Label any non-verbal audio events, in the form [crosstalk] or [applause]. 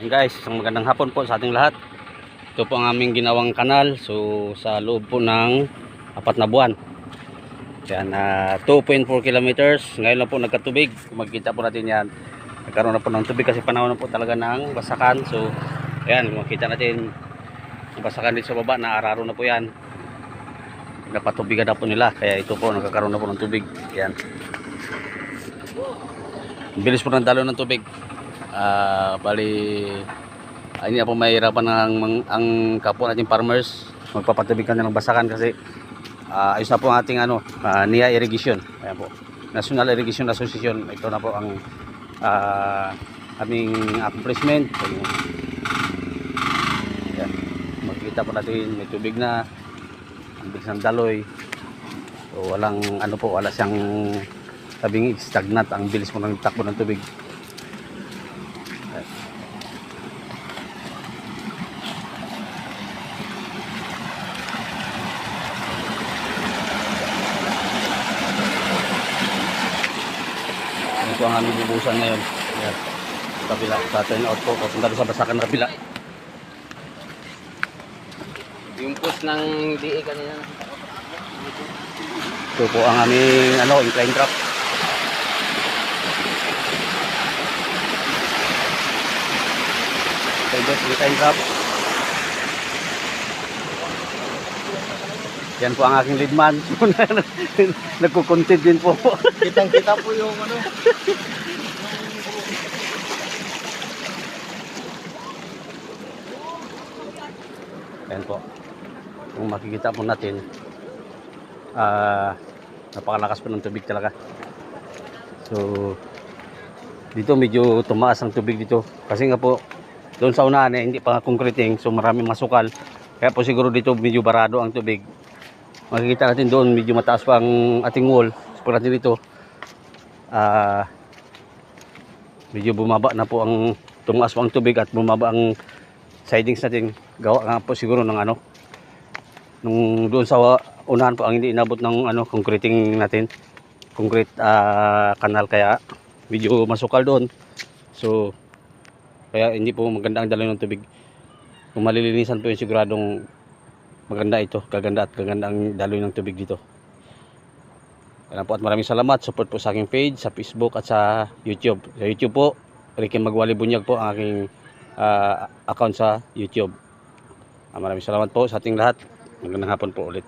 Yan guys, isang magandang hapon po sa ating lahat. Ito po ang aming ginawang kanal. So sa loob po ng apat na buwan. Yan, ah, 2.4 kilometers. Ngayon lang po nagkatubig. Kung makikita po natin yan. Nagkaroon na po ng tubig kasi panahon na po talaga ng basakan. So ayan, kung makikita natin ang basakan dito sa baba na araro na po yan. Napatubigan na po nila. Kaya ito po, nagkakaroon na po ng tubig. Yan. Bilis po ng dalo ng tubig. Ah, bali ay hindi na po mahirapan ng mang- ang kapwa nating farmers magpapatubig ka ng basakan kasi ah, ayos na po ang ating ano, ah, NIA Irrigation. Ayan po. National Irrigation Association. Ito na po ang ah, aming accomplishment. Ayan. Makikita po natin may tubig na ang bilis ng daloy. So, walang ano po, wala siyang sabing stagnant ang bilis mo ng takbo ng tubig. Ito ang aming bubusan ngayon. Yan. Sa kabila. Sa turn out po. Papunta sa basakan na kabila. Yung post ng DA kanina. Ito po ang aming ano, incline trap. Ito yung incline trap. Yan po ang aking lead man. [laughs] Nagkukontent din po. Kitang kita po yung ano. Ayan po. Kung makikita po natin, ah napakalakas po ng tubig talaga. So, dito medyo tumaas ang tubig dito. Kasi nga po, doon sa unahan eh, hindi pa concreting, so maraming masukal. Kaya po siguro dito medyo barado ang tubig. Makikita natin doon, medyo mataas pa ang ating wall. So, pag natin dito, ah medyo bumaba na po ang tumaas po ang tubig at bumaba ang sidings natin. Gawa nga po siguro ng ano nung doon sa unahan po ang hindi inabot ng ano concreting natin. Concrete ah, kanal. Kaya medyo masukal doon. So kaya hindi po maganda ang daloy ng tubig. Kung malilinisan po yung siguradong maganda ito gaganda at gaganda ang daloy ng tubig dito kaya po at maraming salamat support po sa aking page sa Facebook at sa YouTube sa YouTube po Ricky Magwali Bunyag po ang aking ah, account sa YouTube. Ah, maraming salamat po sa ating lahat. Magandang hapon po ulit.